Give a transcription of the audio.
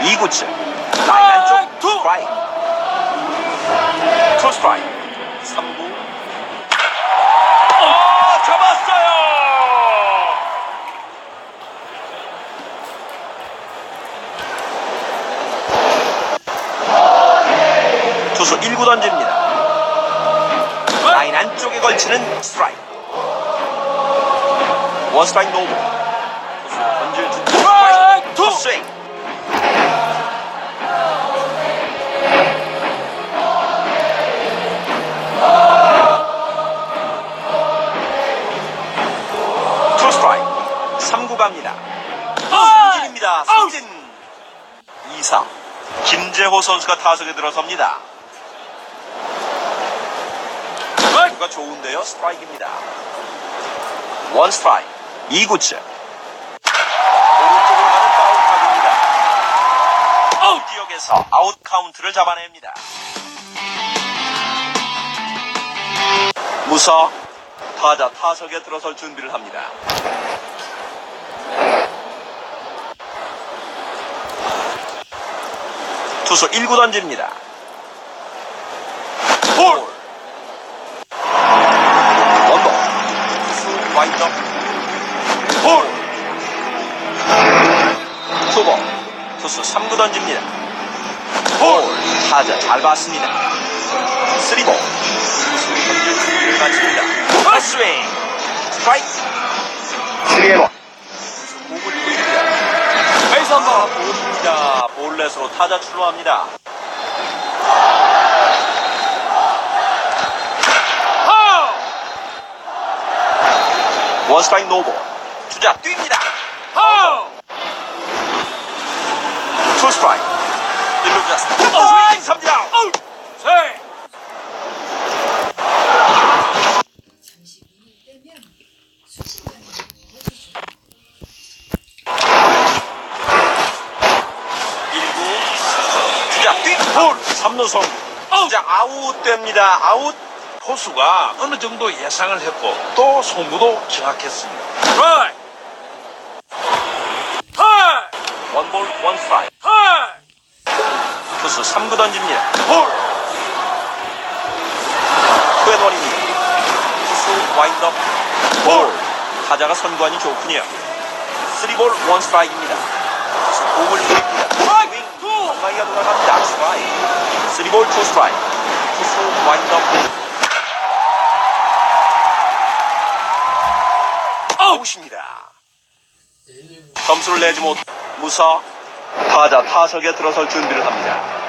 원 스트라이크 노볼 2구째. 라인 안쪽. 투. 스트라이크. 투 스트라이크. 3구. 어 잡았어요! 투수 1구 던집니다. 라인 안쪽에 걸치는 스트라이크. 원 스트라이크 노볼 투수 던질 준비. 스트라이크! 투. 스윙 3구 갑니다. 승진입니다. 승진. 2사 김재호 선수가 타석에 들어섭니다. 가 좋은데요. 스트라이크입니다. 원 스트라이크. 2구째 오른쪽으로 가는 파울 카드입니다. 아웃! 지역에서 아웃 카운트를 잡아냅니다. 무서. 타자 타석에 들어설 준비를 합니다 투수 1구 던집니다. 볼! 투수 와인더 볼! 투볼. 투수 3구 던집니다. 볼! 타자 잘 봤습니다. 쓰리볼. 투수 던질 준비를 마칩니다. 헛스윙! 스트라이크! 쓰리볼 투수 공을 돌립니다. 베이스 한 번. 볼입니다 볼넷으로 타자 출루합니다 파울. 원 스트라이크 노볼 주자 뜁니다 파울. 투 스트라이크 1루 주자 스윙 삼진 아웃 아웃. 세. 잠시 눈을 떼면 수십만이 해주죠. 1구 주자 뛴볼 3루선 주자 아웃됩니다. 아웃 포수가 어느 정도 예상을 했고 또 송구도 정확했습니다. 스트라이크. 하이. 원볼 원 스트라이크. 투수 3구 던집니다. 볼. 투앤원입니다. 투수 와인드업 볼 타자가 선관이 좋군요. 3볼 원 스트라이크입니다. 투수 공을 부립니다. 스윙 투. 방망이가 돌아갑니다. 스트라이크. 3볼 투 스트라이크. 투수 와인드업 아웃입니다. 점수를 내지 못 무사 타자 타석에 들어설 준비를 합니다